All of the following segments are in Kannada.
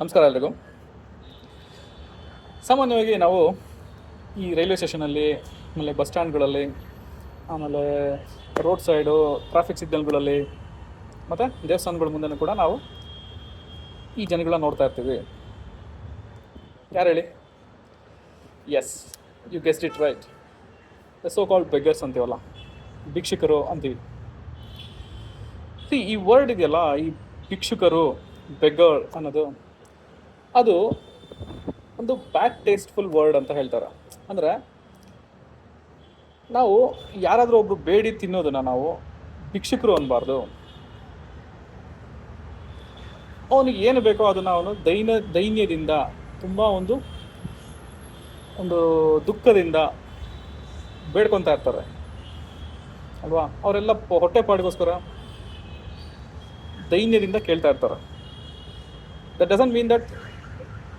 ನಮಸ್ಕಾರ ಎಲ್ರಿಗೂ. ಸಾಮಾನ್ಯವಾಗಿ ನಾವು ಈ ರೈಲ್ವೆ ಸ್ಟೇಷನಲ್ಲಿ, ಆಮೇಲೆ ಬಸ್ ಸ್ಟ್ಯಾಂಡ್ಗಳಲ್ಲಿ, ಆಮೇಲೆ ರೋಡ್ ಸೈಡು, ಟ್ರಾಫಿಕ್ ಸಿಗ್ನಲ್ಗಳಲ್ಲಿ, ಮತ್ತು ದೇವಸ್ಥಾನಗಳ ಮುಂದೆನೂ ಕೂಡ ನಾವು ಈ ಜನಗಳನ್ನ ನೋಡ್ತಾ ಇರ್ತೀವಿ. ಯಾರು ಹೇಳಿ? Yes you guessed it right the so called beggars ಅಂತೀವಲ್ಲ, ಭಿಕ್ಷುಕರು ಅಂತೀವಿ. ಈ ವರ್ಡ್ ಇದೆಯಲ್ಲ, ಈ ಭಿಕ್ಷುಕರು ಬೆಗ್ಗರ್ ಅನ್ನೋದು ಅದು ಒಂದು ಬ್ಯಾಕ್ ಟೇಸ್ಟ್ಫುಲ್ ವರ್ಡ್ ಅಂತ ಹೇಳ್ತಾರೆ. ಅಂದರೆ ನಾವು ಯಾರಾದರೂ ಒಬ್ರು ಬೇಡಿ ತಿನ್ನೋದನ್ನ ನಾವು ಭಿಕ್ಷುಕರು ಅನ್ಬಾರ್ದು. ಅವನಿಗೆ ಏನು ಬೇಕೋ ಅದನ್ನು ಅವನು ದೈನ, ದೈನ್ಯದಿಂದ, ತುಂಬ ಒಂದು ಒಂದು ದುಃಖದಿಂದ ಬೇಡ್ಕೊತಾ ಇರ್ತಾರೆ. ಅಲ್ವಾ? ಅವರೆಲ್ಲ ಹೊಟ್ಟೆ ಹೊಟ್ಟೆಪಾಡಿಗೋಸ್ಕರ ದೈನ್ಯದಿಂದ ಕೇಳ್ತಾ ಇರ್ತಾರೆ. That doesn't mean that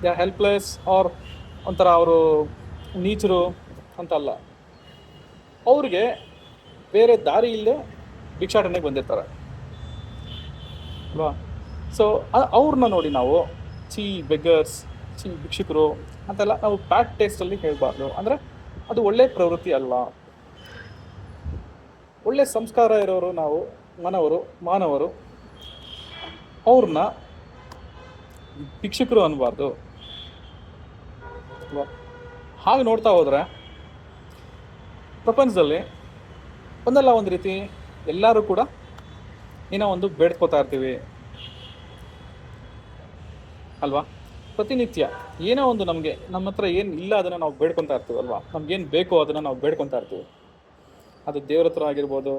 they helpless are ಒಂಥರ ಅವರು ನೀಚರು ಅಂತಲ್ಲ. ಅವ್ರಿಗೆ ಬೇರೆ ದಾರಿ ಇಲ್ಲದೆ ಭಿಕ್ಷಾಟನೆಗೆ ಬಂದಿರ್ತಾರೆ. ಅಲ್ವಾ? ಸೊ ಅವ್ರನ್ನ ನೋಡಿ ನಾವು ಚೀ ಬೆಗ್ಗರ್ಸ್ ಚಿ ಭಿಕ್ಷುಕರು ಅಂತೆಲ್ಲ ನಾವು ಬ್ಯಾಡ್ ಟೇಸ್ಟಲ್ಲಿ ಹೇಳಬಾರ್ದು. ಅಂದರೆ ಅದು ಒಳ್ಳೆಯ ಪ್ರವೃತ್ತಿ ಅಲ್ಲ ಒಳ್ಳೆ ಸಂಸ್ಕಾರ ಇರೋರು ನಾವು, ಮನವರು, ಮಾನವರು, ಅವ್ರನ್ನ ಭಿಕ್ಷುಕರು ಅನ್ನಬಾರ್ದು ಹಾಗೆ ನೋಡ್ತಾ ಹೋದ್ರೆ ಪ್ರಪಂಚದಲ್ಲಿ ಒಂದಲ್ಲ ಒಂದು ರೀತಿ ಎಲ್ಲರೂ ಕೂಡ ಏನೋ ಒಂದು ಬೇಡ್ಕೋತಾ ಇರ್ತೀವಿ. ಅಲ್ವಾ? ಪ್ರತಿನಿತ್ಯ ಏನೋ ಒಂದು ನಮಗೆ ನಮ್ಮ ಹತ್ರ ಏನು ಇಲ್ಲ ಅದನ್ನು ನಾವು ಬೇಡ್ಕೊತಾ ನಮ್ಗೆ ನಮ್ಗೇನು ಬೇಕೋ ಅದನ್ನು ನಾವು ಬೇಡ್ಕೊತಾ ಇರ್ತೀವಿ. ಅದು ದೇವ್ರ ಹತ್ರ ಆಗಿರ್ಬೋದು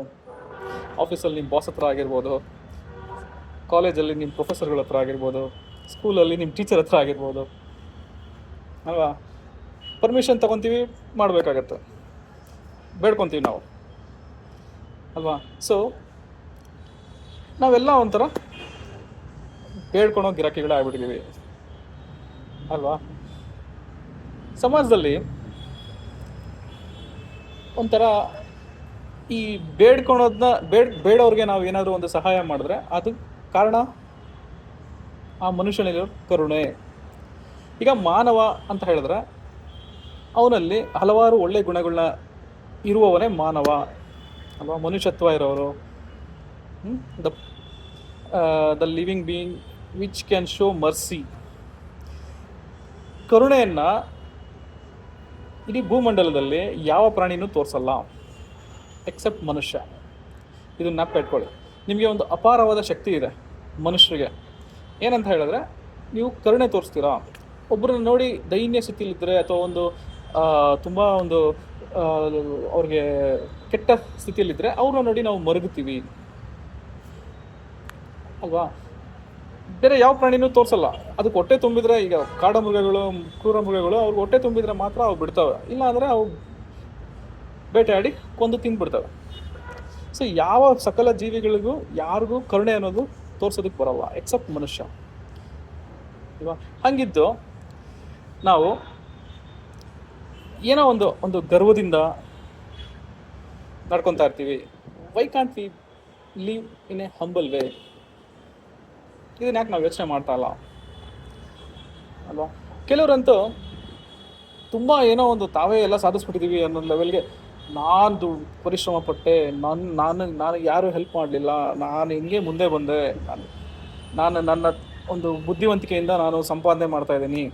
ಆಫೀಸಲ್ಲಿ ನಿಮ್ಮ ಬಾಸ್ ಹತ್ರ ಆಗಿರ್ಬೋದು ಕಾಲೇಜಲ್ಲಿ ನಿಮ್ಮ ಪ್ರೊಫೆಸರ್ಗಳ ಹತ್ರ ಆಗಿರ್ಬೋದು ಸ್ಕೂಲಲ್ಲಿ ನಿಮ್ಮ ಟೀಚರ್ ಹತ್ರ ಆಗಿರ್ಬೋದು ಅಲ್ವಾ? ಪರ್ಮಿಷನ್ ತಗೊತೀವಿ, ಮಾಡಬೇಕಾಗತ್ತೆ. ಬೇಡ್ಕೊತೀವಿ ನಾವು. ಅಲ್ವಾ? ಸೊ ನಾವೆಲ್ಲ ಒಂಥರ ಬೇಡ್ಕೊಳೋ ಗಿರಾಕಿಗಳೇ ಆಗ್ಬಿಟ್ಟಿದ್ದೀವಿ ಅಲ್ವಾ? ಸಮಾಜದಲ್ಲಿ ಒಂಥರ ಈ ಬೇಡ್ಕೊಳೋದನ್ನ ಬೇಡ್ ಬೇಡೋರಿಗೆ ನಾವು ಏನಾದರೂ ಒಂದು ಸಹಾಯ ಮಾಡಿದ್ರೆ ಅದು ಕಾರಣ ಆ ಮನುಷ್ಯನಲ್ಲಿರೋ ಕರುಣೆ. ಈಗ ಮಾನವ ಅಂತ ಹೇಳಿದ್ರೆ ಅವನಲ್ಲಿ ಹಲವಾರು ಒಳ್ಳೆ ಗುಣಗಳನ್ನ ಇರುವವನೇ ಮಾನವ ಅಲ್ವಾ? ಮನುಷ್ಯತ್ವ ಇರೋರು. The the living being which can show mercy ಕರುಣೆಯನ್ನು ಇಡೀ ಭೂಮಂಡಲದಲ್ಲಿ ಯಾವ ಪ್ರಾಣಿನೂ ತೋರಿಸಲ್ಲ. ಎಕ್ಸೆಪ್ಟ್ ಮನುಷ್ಯ. ಇದನ್ನ ನೆನಪು ಇಟ್ಕೊಳ್ಳಿ. ನಿಮಗೆ ಒಂದು ಅಪಾರವಾದ ಶಕ್ತಿ ಇದೆ ಮನುಷ್ಯರಿಗೆ. ಏನಂತ ಹೇಳಿದ್ರೆ, ನೀವು ಕರುಣೆ ತೋರಿಸ್ತೀರಾ? ಒಬ್ಬರನ್ನ ನೋಡಿ ದೈನ್ಯ ಸ್ಥಿತಿಲಿದ್ದರೆ ಅಥವಾ ಒಂದು ತುಂಬ ಒಂದು ಅವ್ರಿಗೆ ಕೆಟ್ಟ ಸ್ಥಿತಿಯಲ್ಲಿದ್ದರೆ ಅವ್ರನ್ನ ನೋಡಿ ನಾವು ಮರುಗುತ್ತೀವಿ. ಅಲ್ವಾ? ಬೇರೆ ಯಾವ ಪ್ರಾಣಿನೂ ತೋರಿಸಲ್ಲ. ಅದಕ್ಕೆ ಹೊಟ್ಟೆ ತುಂಬಿದ್ರೆ ಈಗ ಕಾಡ ಮೃಗಗಳು, ಕ್ರೂರ ಮೃಗಗಳು ಅವ್ರಿಗೆ ಹೊಟ್ಟೆ ತುಂಬಿದ್ರೆ ಮಾತ್ರ ಅವು ಬಿಡ್ತವೆ. ಇಲ್ಲ ಅಂದರೆ ಅವು ಬೇಟೆಯಾಡಿ ಕೊಂದು ತಿಂದ್ಬಿಡ್ತವೆ. ಸೊ ಯಾವ ಸಕಲ ಜೀವಿಗಳಿಗೂ ಯಾರಿಗೂ ಕರುಣೆ ಅನ್ನೋದು ತೋರ್ಸೋದಕ್ಕೆ ಬರಲ್ಲ ಎಕ್ಸೆಪ್ಟ್ ಮನುಷ್ಯ. ಅಲ್ವಾ ಹಂಗಿದ್ದು ನಾವು ಏನೋ ಒಂದು ಒಂದು ಗರ್ವದಿಂದ ನಡ್ಕೊತಾ ಇರ್ತೀವಿ. Why can't we live in a humble way ಇದನ್ನ ಯಾಕೆ ನಾವು ಯೋಚನೆ ಮಾಡ್ತಾ ಇಲ್ಲ? ಅಲ್ವಾ? ಕೆಲವರಂತೂ ತುಂಬ ಏನೋ ಒಂದು ತಾವೇ ಎಲ್ಲ ಸಾಧಿಸ್ಬಿಟ್ಟಿದ್ದೀವಿ ಅನ್ನೋ ಲೆವೆಲ್ಗೆ ನಾನು ಪರಿಶ್ರಮ ಪಟ್ಟೆ ನನ್ನ ನಾನು ನಾನು ಯಾರೂ ಹೆಲ್ಪ್ ಮಾಡಲಿಲ್ಲ, ನಾನು ಹಿಂಗೆ ಮುಂದೆ ಬಂದೆ ನಾನು ನಾನು ನನ್ನ ಒಂದು ಬುದ್ಧಿವಂತಿಕೆಯಿಂದ ನಾನು ಸಂಪಾದನೆ ಮಾಡ್ತಾ ಇದ್ದೀನಿ.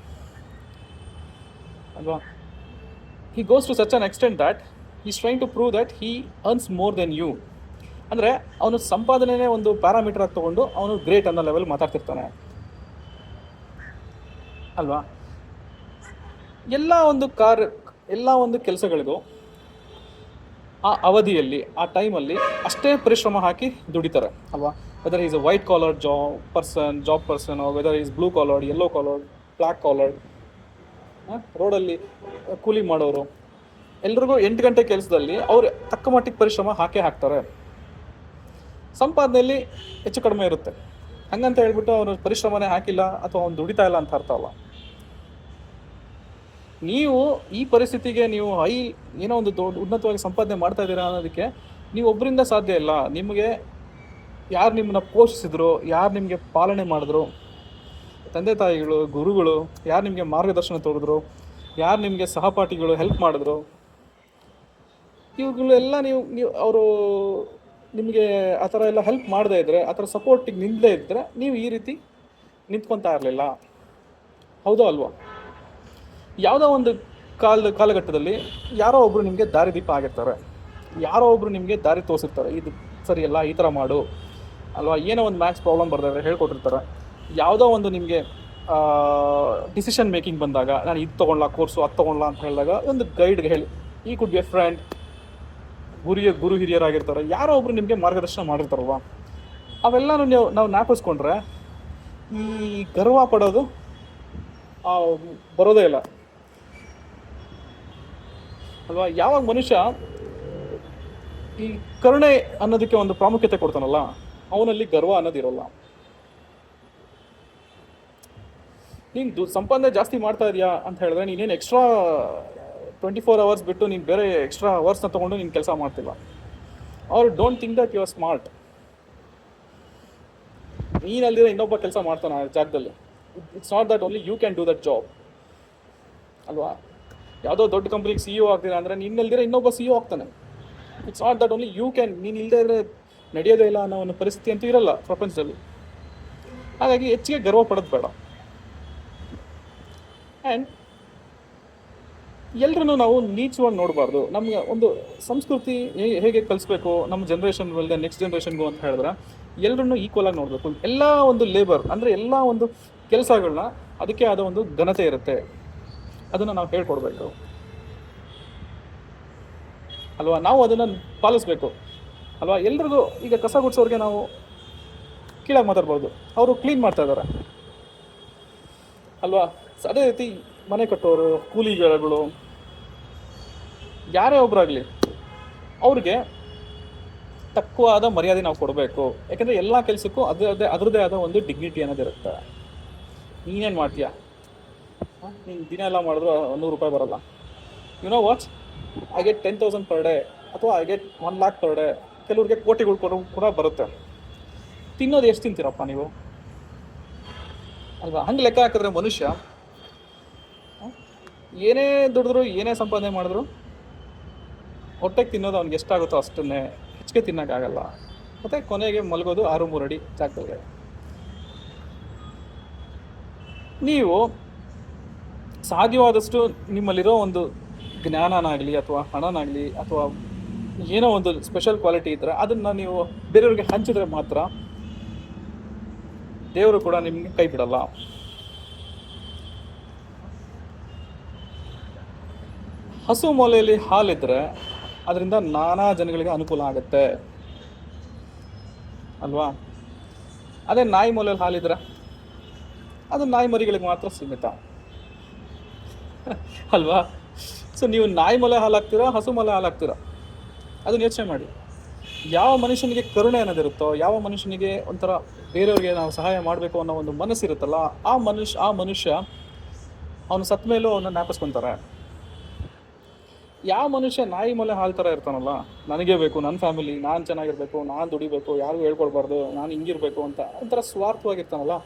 ಅಲ್ವಾ? He goes to such an extent that is trying to prove that he earns more than you ಅಂದರೆ ಅವನು ಸಂಪಾದನೆನೇ ಒಂದು ಪ್ಯಾರಾಮೀಟರ್ ಆಗಿ ತೊಗೊಂಡು ಅವನು ಗ್ರೇಟ್ ಅನ್ನೋ ಲೆವೆಲ್ ಮಾತಾಡ್ತಿರ್ತಾನೆ. ಅಲ್ವಾ? ಎಲ್ಲ ಒಂದು ಕಾರ್, ಎಲ್ಲ ಒಂದು ಕೆಲಸಗಳಿಗೂ ಆ ಅವಧಿಯಲ್ಲಿ, ಆ ಟೈಮಲ್ಲಿ ಅಷ್ಟೇ ಪರಿಶ್ರಮ ಹಾಕಿ ದುಡಿತಾರೆ, ಅಲ್ವಾ? Whether is a white collar job person job person whether is blue collared yellow collared black collared ರೋಡಲ್ಲಿ ಕೂಲಿ ಮಾಡೋರು. ಎಲ್ರಿಗೂ ಎಂಟು ಗಂಟೆ ಕೆಲಸದಲ್ಲಿ ಅವ್ರು ತಕ್ಕ ಮಟ್ಟಿಗೆ ಪರಿಶ್ರಮ ಹಾಕೇ ಹಾಕ್ತಾರೆ. ಸಂಪಾದನೆಯಲ್ಲಿ ಹೆಚ್ಚು ಕಡಿಮೆ ಇರುತ್ತೆ. ಹಂಗಂತ ಹೇಳ್ಬಿಟ್ಟು ಅವನು ಪರಿಶ್ರಮನೇ ಹಾಕಿಲ್ಲ ಅಥವಾ ಅವ್ನು ದುಡಿತಾ ಇಲ್ಲ ಅಂತ ಅರ್ಥ ಅಲ್ಲ. ನೀವು ಈ ಪರಿಸ್ಥಿತಿಗೆ ನೀವು ಹೈ ಏನೋ ಒಂದು ದೊಡ್ಡ ಉನ್ನತವಾಗಿ ಸಂಪಾದನೆ ಮಾಡ್ತಾ ಇದ್ದೀರಾ ಅನ್ನೋದಕ್ಕೆ ನೀವು ಒಬ್ಬರಿಂದ ಸಾಧ್ಯ ಇಲ್ಲ. ನಿಮಗೆ ಯಾರು ನಿಮ್ಮನ್ನ ಪೋಷಿಸಿದ್ರು, ಯಾರು ನಿಮಗೆ ಪಾಲನೆ ಮಾಡಿದ್ರು ತಂದೆ ತಾಯಿಗಳು, ಗುರುಗಳು, ಯಾರು ನಿಮಗೆ ಮಾರ್ಗದರ್ಶನ ತೋರಿದ್ರು ಯಾರು ನಿಮಗೆ ಸಹಪಾಠಿಗಳು ಹೆಲ್ಪ್ ಮಾಡಿದ್ರು, ಇವುಗಳೆಲ್ಲ ನೀವು ನೀವು, ಅವರು ನಿಮಗೆ ಆ ಥರ ಎಲ್ಲ ಹೆಲ್ಪ್ ಮಾಡದೇ ಇದ್ದರೆ ಆ ಥರ ಸಪೋರ್ಟಿಗೆ ನಿಲ್ಲದೇ ಇದ್ದರೆ ನೀವು ಈ ರೀತಿ ನಿಂತ್ಕೊತಾ ಇರಲಿಲ್ಲ. ಹೌದೋ ಅಲ್ವೋ? ಯಾವುದೋ ಒಂದು ಕಾಲ ಕಾಲಘಟ್ಟದಲ್ಲಿ ಯಾರೋ ಒಬ್ಬರು ನಿಮಗೆ ದಾರಿದೀಪ ಆಗಿರ್ತಾರೆ. ಯಾರೋ ಒಬ್ಬರು ನಿಮಗೆ ದಾರಿ ತೋರಿಸಿರ್ತಾರೆ. ಇದು ಸರಿಯಲ್ಲ ಈ ಥರ ಮಾಡು. ಅಲ್ವಾ? ಏನೋ ಒಂದು ಮ್ಯಾಥ್ಸ್ ಪ್ರಾಬ್ಲಮ್ ಬರ್ತಾರೆ ಹೇಳ್ಕೊಟ್ಟಿರ್ತಾರೆ. ಯಾವುದೋ ಒಂದು ನಿಮಗೆ ಡಿಸಿಷನ್ ಮೇಕಿಂಗ್ ಬಂದಾಗ, ನಾನು ಇದು ತೊಗೊಳ್ಳ ಕೋರ್ಸು ಅದು ತೊಗೊಳ್ಳ ಅಂತ ಹೇಳಿದಾಗ, ಒಂದು ಗೈಡ್ಗೆ ಹೇಳಿ. ಈ ಕುಡ್ ಬಿ ಎ ಫ್ರೆಂಡ್ ಗುರಿಯ, ಗುರು ಹಿರಿಯರಾಗಿರ್ತಾರೆ. ಯಾರೋ ಒಬ್ರು ನಿಮಗೆ ಮಾರ್ಗದರ್ಶನ ಮಾಡಿರ್ತಾರಲ್ವ? ಅವೆಲ್ಲನೂ ನೀವು, ನಾವು ಜ್ಞಾಪಿಸ್ಕೊಂಡ್ರೆ, ಈ ಗರ್ವ ಪಡೋದು ಬರೋದೇ ಇಲ್ಲ. ಅಲ್ವಾ? ಯಾವಾಗ ಮನುಷ್ಯ ಈ ಕರುಣೆ ಅನ್ನೋದಕ್ಕೆ ಒಂದು ಪ್ರಾಮುಖ್ಯತೆ ಕೊಡ್ತಾನಲ್ಲ, ಅವನಲ್ಲಿ ಗರ್ವ ಅನ್ನೋದಿರೋಲ್ಲ. ನೀನು ದು, ಸಂಪಾದನೆ ಜಾಸ್ತಿ ಮಾಡ್ತಾ ಇದೆಯಾ ಅಂತ ಹೇಳಿದ್ರೆ ನೀನೇನು ಎಕ್ಸ್ಟ್ರಾ ಟ್ವೆಂಟಿ ಫೋರ್ ಅವರ್ಸ್ ಬಿಟ್ಟು ನೀನು ಬೇರೆ ಎಕ್ಸ್ಟ್ರಾ ಅವರ್ಸ್ನ ತೊಗೊಂಡು ನೀನು ಕೆಲಸ ಮಾಡ್ತಿಲ್ಲ ಅವ್ರು don't think that you are smart ನೀನಲ್ಲಿರೋ ಇನ್ನೊಬ್ಬ ಕೆಲಸ ಮಾಡ್ತಾನೆ ಆ ಜಾಗದಲ್ಲಿ. It's not that only you can do that job ಅಲ್ವಾ? ಯಾವುದೋ ದೊಡ್ಡ ಕಂಪ್ನಿಗೆ ಸಿ ಇ ಆಗ್ತೀರಾ ಅಂದರೆ ನಿನ್ನಲ್ದಿರೋ ಇನ್ನೊಬ್ಬ ಸಿ ಇ ಆಗ್ತಾನೆ. It's not that only you can ನೀನು ಇಲ್ಲದೆ ಇದ್ರೆ ನಡೆಯೋದೇ ಇಲ್ಲ ಅನ್ನೋ ಒಂದು ಪರಿಸ್ಥಿತಿ ಅಂತೂ ಇರಲ್ಲ ಪ್ರಪಂಚದಲ್ಲಿ. ಹಾಗಾಗಿ ಹೆಚ್ಚಿಗೆ ಗರ್ವ ಪಡೋದು ಬೇಡ. ಆ್ಯಂಡ್ ಎಲ್ಲರೂ ನಾವು ನೀಚವಾಗಿ ನೋಡಬಾರ್ದು. ನಮಗೆ ಒಂದು ಸಂಸ್ಕೃತಿ ಹೇಗೆ ಕಲಿಸ್ಬೇಕು, ನಮ್ಮ ಜನ್ರೇಷನ್ ಅಲ್ಲದೆ ನೆಕ್ಸ್ಟ್ ಜನ್ರೇಷನ್ಗೂ ಅಂತ ಹೇಳಿದ್ರೆ ಎಲ್ಲರನ್ನು ಈಕ್ವಲ್ ಆಗಿ ನೋಡಬೇಕು. ಎಲ್ಲ ಒಂದು ಲೇಬರ್ ಅಂದರೆ ಎಲ್ಲ ಒಂದು ಕೆಲಸಗಳನ್ನ ಅದಕ್ಕೆ ಆದ ಒಂದು ಘನತೆ ಇರುತ್ತೆ. ಅದನ್ನು ನಾವು ಹೇಳ್ಕೊಡ್ಬೇಕು. ಅಲ್ವಾ? ನಾವು ಅದನ್ನು ಪಾಲಿಸ್ಬೇಕು. ಅಲ್ವಾ? ಎಲ್ರಿಗೂ ಈಗ ಕಸ ಗುಡಿಸೋರಿಗೆ ನಾವು ಕೀಳಾಗಿ ಮಾತಾಡ್ಬೋದು ಅವರು ಕ್ಲೀನ್ ಮಾಡ್ತಾ ಇದ್ದಾರೆ ಅಲ್ವಾ? ಅದೇ ರೀತಿ ಮನೆ ಕಟ್ಟೋರು ಕೂಲಿಗಳು ಯಾರೇ ಒಬ್ಬರಾಗಲಿ ಅವ್ರಿಗೆ ತಕ್ಕವಾದ ಮರ್ಯಾದೆ ನಾವು ಕೊಡಬೇಕು. ಯಾಕಂದರೆ ಎಲ್ಲ ಕೆಲಸಕ್ಕೂ ಅದರದೇ ಅದರದ್ದೇ ಆದ ಒಂದು ಡಿಗ್ನಿಟಿ ಅನ್ನೋದಿರುತ್ತೆ ನೀನೇನು ಮಾಡ್ತೀಯ? ನೀನು ದಿನ ಎಲ್ಲ ಮಾಡಿದ್ರು ನೂರು ರೂಪಾಯಿ ಬರಲ್ಲ. You know what I get ten thousand per day ಅಥವಾ I get one lakh per day ಕೆಲವ್ರಿಗೆ ಕೋಟಿಗಳು ಕೊಡೋ ಕೂಡ ಬರುತ್ತೆ. ತಿನ್ನೋದು ಎಷ್ಟು ತಿಂತೀರಪ್ಪ ನೀವು? ಅಲ್ವಾ? ಹಂಗೆ ಲೆಕ್ಕ ಹಾಕಿದ್ರೆ ಮನುಷ್ಯ? ಏನೇ ದುಡಿದ್ರು, ಏನೇ ಸಂಪಾದನೆ ಮಾಡಿದ್ರು, ಹೊಟ್ಟೆಗೆ ತಿನ್ನೋದು ಅವ್ನಿಗೆ ಎಷ್ಟಾಗುತ್ತೋ ಅಷ್ಟನ್ನೇ ಹೆಚ್ಚಿಗೆ ತಿನ್ನೋಕ್ಕಾಗಲ್ಲ ಮತ್ತು ಕೊನೆಗೆ ಮಲಗೋದು ಆರು ಮೂರು ಅಡಿ ಜಾಗದಲ್ಲಿ. ನೀವು ಸಾಧ್ಯವಾದಷ್ಟು ನಿಮ್ಮಲ್ಲಿರೋ ಒಂದು ಜ್ಞಾನನಾಗಲಿ ಅಥವಾ ಹಣನಾಗಲಿ ಅಥವಾ ಏನೋ ಒಂದು ಸ್ಪೆಷಲ್ ಕ್ವಾಲಿಟಿ ಇದ್ದರೆ ಅದನ್ನು ನೀವು ಬೇರೆಯವ್ರಿಗೆ ಹಂಚಿದ್ರೆ ಮಾತ್ರ ದೇವರು ಕೂಡ ನಿಮಗೆ ಕೈ ಬಿಡಲ್ಲ. ಹಸು ಮೊಲೆಯಲ್ಲಿ ಹಾಲಿದ್ರೆ ಅದರಿಂದ ನಾನಾ ಜನಗಳಿಗೆ ಅನುಕೂಲ ಆಗುತ್ತೆ. ಅಲ್ವಾ? ಅದೇ ನಾಯಿ ಮೊಲೆಯಲ್ಲಿ ಹಾಲಿದ್ರೆ ಅದು ನಾಯಿ ಮರಿಗಳಿಗೆ ಮಾತ್ರ ಸೀಮಿತ. ಅಲ್ವಾ? ಸೊ ನೀವು ನಾಯಿ ಮೊಲೆ ಹಾಲಾಗ್ತೀರಾ ಹಸು ಮೊಲೆ ಹಾಲಾಗ್ತೀರಾ ಹಾಕ್ತೀರಾ ಅದನ್ನ ಯೋಚನೆ ಮಾಡಿ. ಯಾವ ಮನುಷ್ಯನಿಗೆ ಕರುಣೆ ಅನ್ನೋದಿರುತ್ತೋ, ಯಾವ ಮನುಷ್ಯನಿಗೆ ಒಂಥರ ಬೇರೆಯವ್ರಿಗೆ ನಾವು ಸಹಾಯ ಮಾಡಬೇಕು ಅನ್ನೋ ಒಂದು ಮನಸ್ಸಿರುತ್ತಲ್ಲ, ಆ ಮನುಷ್ಯ ಆ ಮನುಷ್ಯ ಅವನು ಸತ್ತ ಮೇಲೂ ಅವನ್ನ ಜ್ಞಾಪಿಸ್ಕೊಂತಾರೆ. ಯಾವ ಮನುಷ್ಯ ನಾಯಿ ಮೊಲೆ ಹಾಲು ಥರ ಇರ್ತಾನಲ್ಲ, ನನಗೆ ಬೇಕು ನನ್ನ ಫ್ಯಾಮಿಲಿ ನಾನು ಚೆನ್ನಾಗಿರ್ಬೇಕು, ನಾನು ದುಡಿಬೇಕು, ಯಾರಿಗೂ ಹೇಳ್ಕೊಡ್ಬಾರ್ದು ನಾನು ಹಿಂಗಿರ್ಬೇಕು ಅಂತ ಒಂಥರ ಸ್ವಾರ್ಥವಾಗಿರ್ತಾನಲ್ಲ.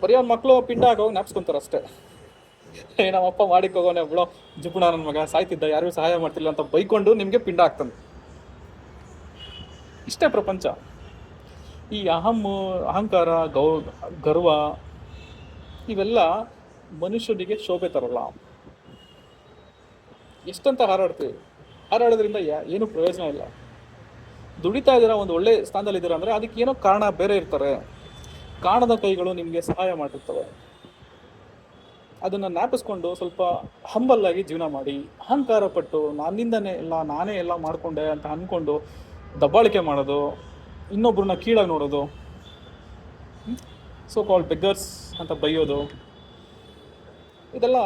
ಬರೀ ಅವ್ನ ಮಕ್ಕಳು ಪಿಂಡ ಆಗೋಗಿ ಜ್ಞಾಪಿಸ್ಕೊಂತಾರೆ ಅಷ್ಟೇ. ಏ, ನಮ್ಮಪ್ಪ ಮಾಡಿಕ್ ಹೋಗೋನೆ, ಬಿಡೋ ಜುಪುಣ ನನ್ನ ಮಗ, ಸಾಯ್ತಿದ್ದ, ಯಾರಿಗೂ ಸಹಾಯ ಮಾಡ್ತಿಲ್ಲ ಅಂತ ಬೈಕೊಂಡು ನಿಮಗೆ ಪಿಂಡ ಆಗ್ತಾನೆ ಇಷ್ಟೇ ಪ್ರಪಂಚ. ಈ ಅಹಂ, ಅಹಂಕಾರ, ಗೌ, ಗರ್ವ, ಇವೆಲ್ಲ ಮನುಷ್ಯನಿಗೆ ಶೋಭೆ ತರಲ್ಲ. ಎಷ್ಟಂತ ಹಾರಾಡ್ತೀವಿ? ಹಾರಾಡೋದ್ರಿಂದ ಏನು ಪ್ರಯೋಜನ ಇಲ್ಲ. ದುಡಿತಾ ಇದ್ದೀರಾ, ಒಂದು ಒಳ್ಳೆ ಸ್ಥಾನದಲ್ಲಿ ಇದ್ದೀರಾ ಅಂದರೆ ಅದಕ್ಕೆ ಏನೋ ಕಾರಣ ಬೇರೆ ಇರ್ತಾರೆ. ಕಾಣದ ಕೈಗಳು ನಿಮಗೆ ಸಹಾಯ ಮಾಡಿರ್ತವೆ ಅದನ್ನು ಜ್ಞಾಪಿಸ್ಕೊಂಡು ಸ್ವಲ್ಪ ಹಂಬಲ್ಲಾಗಿ ಜೀವನ ಮಾಡಿ. ಅಹಂಕಾರ ಪಟ್ಟು ನನ್ನಿಂದನೇ ಎಲ್ಲ ನಾನೇ ಎಲ್ಲ ಮಾಡಿಕೊಂಡೆ ಅಂತ ಅಂದ್ಕೊಂಡು ದಬ್ಬಾಳಿಕೆ ಮಾಡೋದು ಇನ್ನೊಬ್ಬರನ್ನ ಕೀಳಾಗಿ ನೋಡೋದು ಸೊ ಕಾಲ್ಡ್ ಬೆಗ್ಗರ್ಸ್ ಅಂತ ಬೈಯೋದು, ಇದೆಲ್ಲ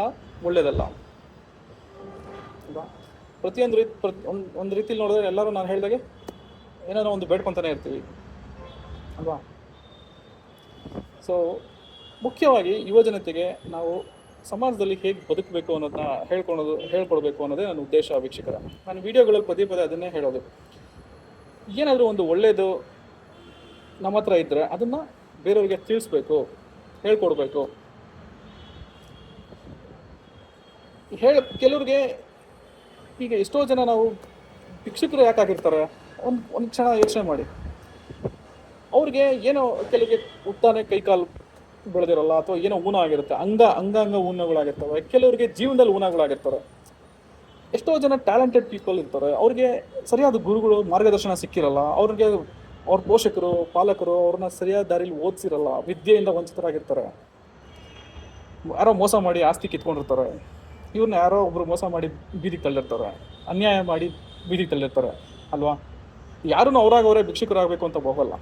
ಒಳ್ಳೇದಲ್ಲ. ಅಲ್ವಾ ಪ್ರತಿಯೊಂದು ರೀತಿ ಪ್ರತಿ ಒಂದು ಒಂದು ರೀತಿಲಿ ನೋಡಿದ್ರೆ ಎಲ್ಲರೂ ನಾನು ಹೇಳಿದಾಗೆ ಏನಾದ್ರೂ ಒಂದು ಬೇಡ್ಕೊತಾನೆ ಇರ್ತೀವಿ. ಅಲ್ವಾ? ಸೊ ಮುಖ್ಯವಾಗಿ ಯುವಜನತೆಗೆ ನಾವು ಸಮಾಜದಲ್ಲಿ ಹೇಗೆ ಬದುಕಬೇಕು ಅನ್ನೋದನ್ನ ಹೇಳ್ಕೊಳೋದು ಹೇಳ್ಕೊಡ್ಬೇಕು ಅನ್ನೋದೇ ನನ್ನ ಉದ್ದೇಶ ವೀಕ್ಷಕರ. ನಾನು ವಿಡಿಯೋಗಳಲ್ಲಿ ಪದೇ ಪದೇ ಅದನ್ನೇ ಹೇಳೋದು. ಏನಾದರೂ ಒಂದು ಒಳ್ಳೆಯದು ನಮ್ಮ ಹತ್ರ ಇದ್ದರೆ ಅದನ್ನು ಬೇರೆಯವರಿಗೆ ತಿಳಿಸ್ಬೇಕು, ಹೇಳ್ಕೊಡ್ಬೇಕು. ಹೇಳ ಕೆಲವ್ರಿಗೆ ಈಗ ಎಷ್ಟೋ ಜನ ನಾವು ಭಿಕ್ಷುಕರು ಯಾಕಾಗಿರ್ತಾರೆ? ಒಂದು ಒಂದು ಕ್ಷಣ ಯೋಚನೆ ಮಾಡಿ. ಅವ್ರಿಗೆ ಏನೋ ಕೆಲವರಿಗೆ ಉತ್ತಾನೆ ಕೈಕಾಲು ಬೆಳೆದಿರಲ್ಲ ಅಥವಾ ಏನೋ ಊನ ಆಗಿರುತ್ತೆ, ಅಂಗ ಅಂಗಾಂಗ ಊನಗಳಾಗಿರ್ತವೆ, ಕೆಲವರಿಗೆ ಜೀವನದಲ್ಲಿ ಊನಗಳಾಗಿರ್ತಾರೆ. ಎಷ್ಟೋ ಜನ ಟ್ಯಾಲೆಂಟೆಡ್ ಪೀಪಲ್ ಇರ್ತಾರೆ, ಅವ್ರಿಗೆ ಸರಿಯಾದ ಗುರುಗಳು, ಮಾರ್ಗದರ್ಶನ ಸಿಕ್ಕಿರಲ್ಲ, ಅವ್ರಿಗೆ ಅವ್ರ ಪೋಷಕರು, ಪಾಲಕರು ಅವ್ರನ್ನ ಸರಿಯಾದ ದಾರಿಲಿ ಓದಿಸಿರಲ್ಲ, ವಿದ್ಯೆಯಿಂದ ವಂಚಿತರಾಗಿರ್ತಾರೆ. ಯಾರೋ ಮೋಸ ಮಾಡಿ ಆಸ್ತಿ ಕಿತ್ಕೊಂಡಿರ್ತಾರೆ. ಇವ್ರನ್ನ ಯಾರೋ ಒಬ್ರು ಮೋಸ ಮಾಡಿ ಬೀದಿಗೆ ತಳ್ಳಿರ್ತಾರೆ. ಅನ್ಯಾಯ ಮಾಡಿ ಬೀದಿಗೆ ತಳ್ಳಿರ್ತಾರೆ. ಅಲ್ವಾ? ಯಾರೂ ಅವರಾಗ ಅವರೇ ಭಿಕ್ಷುಕರಾಗಬೇಕು ಅಂತ ಹೋಗಲ್ಲ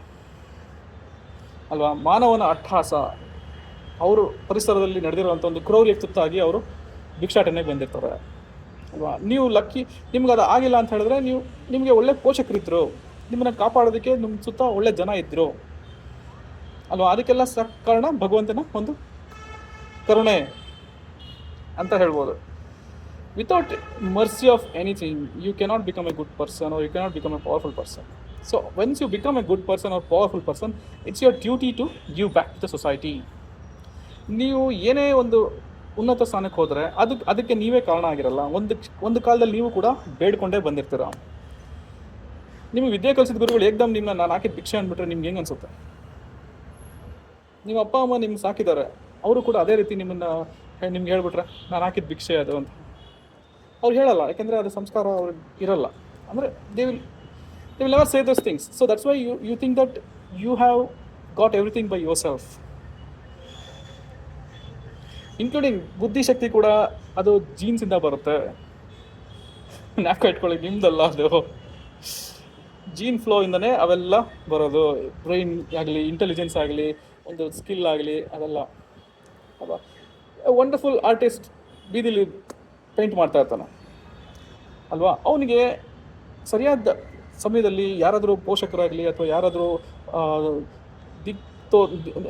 ಅಲ್ವಾ? ಮಾನವನ ಅಟ್ಟಹಾಸ ಅವರು ಪರಿಸರದಲ್ಲಿ ನಡೆದಿರುವಂಥ ಒಂದು ಕ್ರೌರ್ಯಕ್ಕೆ ತುತ್ತಾಗಿ ಅವರು ಭಿಕ್ಷಾಟನೆಗೆ ಬಂದಿರ್ತಾರೆ. ಅಲ್ವಾ? ನೀವು ಲಕ್ಕಿ, ನಿಮ್ಗೆ ಅದು ಆಗಿಲ್ಲ ಅಂತ ಹೇಳಿದ್ರೆ ನೀವು ನಿಮಗೆ ಒಳ್ಳೆ ಪೋಷಕರಿದ್ದರು ನಿಮ್ಮನ್ನ ಕಾಪಾಡೋದಕ್ಕೆ ನಿಮ್ಮ ಸುತ್ತ ಒಳ್ಳೆ ಜನ ಇದ್ದರು ಅಲ್ವಾ? ಅದಕ್ಕೆಲ್ಲ ಕಾರಣ ಭಗವಂತನ ಒಂದು ಕರುಣೆ. ಅಂತ ಹೇಳ್ಬೋದು. Without mercy of anything you cannot become a good person or you cannot become a powerful person so once you become a good person or powerful person it's your duty to give back to the society ನೀವು ಏನೇ ಒಂದು ಉನ್ನತ ಸ್ಥಾನಕ್ಕೆ ಹೋದರೆ ಅದಕ್ಕೆ ಅದಕ್ಕೆ ನೀವೇ ಕಾರಣ ಆಗಿರಲ್ಲ. ಒಂದು ಒಂದು ಕಾಲದಲ್ಲಿ ನೀವು ಕೂಡ ಬೇಡ್ಕೊಂಡೇ ಬಂದಿರ್ತೀರ. ನಿಮಗೆ ವಿದ್ಯೆ ಕಲಿಸಿದ ಗುರುಗಳು ಏಕ್ದಮ್ ನಿಮ್ಮನ್ನ ನಾನು ಹಾಕಿದ ಭಿಕ್ಷೆ ಅಂದ್ಬಿಟ್ರೆ ನಿಮ್ಗೆ ಹೆಂಗೆ ಅನ್ಸುತ್ತೆ? ನಿಮ್ಮ ಅಪ್ಪ, ಅಮ್ಮ ನಿಮ್ಗೆ ಸಾಕಿದ್ದಾರೆ. ಅವರು ಕೂಡ ಅದೇ ರೀತಿ ನಿಮ್ಮನ್ನ ನಿಮ್ಗೆ ಹೇಳ್ಬಿಟ್ರೆ, ನಾನು ಹಾಕಿದ ಭಿಕ್ಷೆ ಅದು ಅಂತ. ಅವ್ರು ಹೇಳಲ್ಲ, ಯಾಕೆಂದರೆ ಅದು ಸಂಸ್ಕಾರ ಅವ್ರಿಗೆ ಇರಲ್ಲ. ಅಂದರೆ they will they will never say those things so that's why you you think that you have got everything by yourself including ಬುದ್ಧಿಶಕ್ತಿ ಕೂಡ ಅದು ಜೀನ್ಸಿಂದ ಬರುತ್ತೆ. ನ್ಯಾಕ ಇಟ್ಕೊಳ್ಳಿ, ನಿಮ್ದಲ್ಲ ಅದು. ಜೀನ್ ಫ್ಲೋ ಇಂದನೇ ಅವೆಲ್ಲ ಬರೋದು. ಬ್ರೈನ್ ಆಗಲಿ ಇಂಟೆಲಿಜೆನ್ಸ್ ಆಗಲಿ, ಒಂದು ಸ್ಕಿಲ್ ಆಗಲಿ, ಅದೆಲ್ಲ. ಅಲ್ವಾ? ವಂಡರ್ಫುಲ್ ಆರ್ಟಿಸ್ಟ್ ಬೀದಿಲಿ ಪೇಂಟ್ ಮಾಡ್ತಾ ಇರ್ತಾನೆ. ಅಲ್ವಾ? ಅವನಿಗೆ ಸರಿಯಾದ ಸಮಯದಲ್ಲಿ ಯಾರಾದರೂ ಪೋಷಕರಾಗಲಿ ಅಥವಾ ಯಾರಾದರೂ ದಿಕ್ ತೋ,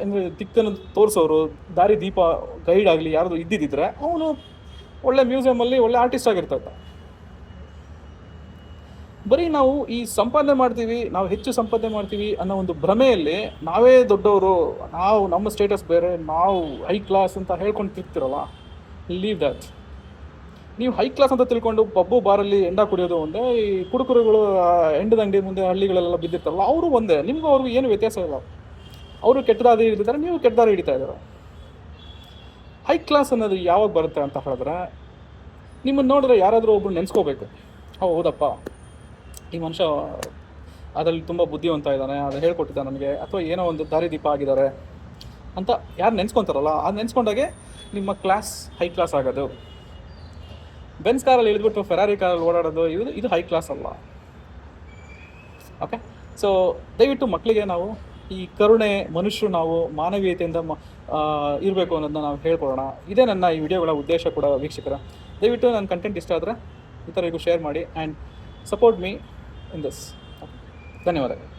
ಅಂದರೆ ದಿಕ್ಕನ್ನು ತೋರಿಸೋರು, ದಾರಿ ದೀಪ ಗೈಡ್ ಆಗಲಿ ಯಾರಾದರೂ ಇದ್ದಿದ್ದರೆ ಅವನು ಒಳ್ಳೆ ಮ್ಯೂಸಿಯಮಲ್ಲಿ ಒಳ್ಳೆ ಆರ್ಟಿಸ್ಟ್ ಆಗಿರ್ತಾ ಇದ್ದ. ಬರೀ ನಾವು ಈ ಸಂಪಾದನೆ ಮಾಡ್ತೀವಿ, ನಾವು ಹೆಚ್ಚು ಸಂಪಾದನೆ ಮಾಡ್ತೀವಿ ಅನ್ನೋ ಒಂದು ಭ್ರಮೆಯಲ್ಲಿ ನಾವೇ ದೊಡ್ಡವರು, ನಾವು ನಮ್ಮ ಸ್ಟೇಟಸ್ ಬೇರೆ, ನಾವು ಹೈ ಕ್ಲಾಸ್ ಅಂತ ಹೇಳ್ಕೊಂಡು ತಿರ್ತಿರಲ್ಲ ಲೀವ್ ದ್ಯಾಟ್ ನೀವು ಹೈ ಕ್ಲಾಸ್ ಅಂತ ತಿಳ್ಕೊಂಡು ಪಬ್ಬು ಬಾರಲ್ಲಿ ಎಂಡ ಕುಡಿಯೋದು ಒಂದೇ, ಈ ಕುಡುಕರುಗಳು ಎಂಡದಂಡಿ ಮುಂದೆ ಹಳ್ಳಿಗಳಲ್ಲೆಲ್ಲ ಬಿದ್ದಿರ್ತಾರಲ್ಲ ಅವರು ಒಂದೇ. ನಿಮಗೂ ಅವ್ರಿಗೂ ಏನು ವ್ಯತ್ಯಾಸ ಇಲ್ಲ. ಅವರು ಕೆಟ್ಟದಾರಿ ಹಿಡಿತಾರೆ ನೀವು ಕೆಟ್ಟದಾರಿ ಹಿಡಿತಾ ಇದ್ದಾರೆ. ಹೈ ಕ್ಲಾಸ್ ಅನ್ನೋದು ಯಾವಾಗ ಬರುತ್ತೆ ಅಂತ ಹೇಳಿದ್ರೆ, ನಿಮ್ಮನ್ನು ನೋಡಿದ್ರೆ ಯಾರಾದರೂ ಒಬ್ರು ನೆನೆಸ್ಕೋಬೇಕು. ಹೌದಪ್ಪ. ಈ ಮನುಷ್ಯ, ಅದರಲ್ಲಿ ತುಂಬ ಬುದ್ಧಿವಂತ ಇದ್ದಾನೆ ಅದು ಹೇಳ್ಕೊಟ್ಟಿದ್ದ ನನಗೆ. ಅಥವಾ ಏನೋ ಒಂದು ದಾರಿದೀಪ ಆಗಿದ್ದಾರೆ ಅಂತ ಯಾರು ನೆನೆಸ್ಕೊತಾರಲ್ಲ, ಅದು ನೆನೆಸ್ಕೊಂಡಾಗೆ ನಿಮ್ಮ ಕ್ಲಾಸ್ ಹೈ ಕ್ಲಾಸ್ ಆಗೋದು. ಬೆನ್ಸ್ ಕಾರಲ್ಲಿ ಇಳಿದ್ಬಿಟ್ಟು ಫೆರಾರಿ ಕಾರಲ್ಲಿ ಓಡಾಡೋದು ಇದು ಇದು ಹೈ ಕ್ಲಾಸ್ ಅಲ್ಲ. ಓಕೆ ಸೊ ದಯವಿಟ್ಟು ಮಕ್ಕಳಿಗೆ ನಾವು ಈ ಕರುಣೆ, ಮನುಷ್ಯರು ನಾವು ಮಾನವೀಯತೆಯಿಂದ ಇರಬೇಕು ಅನ್ನೋದನ್ನ ನಾವು ಹೇಳ್ಕೊಡೋಣ ಇದೇ ನನ್ನ ಈ ವಿಡಿಯೋಗಳ ಉದ್ದೇಶ ಕೂಡ ವೀಕ್ಷಕರ. ದಯವಿಟ್ಟು ನನ್ನ ಕಂಟೆಂಟ್ ಇಷ್ಟ ಆದರೆ ಇತರರಿಗೂ ಶೇರ್ ಮಾಡಿ and support me in this ಧನ್ಯವಾದಗಳು.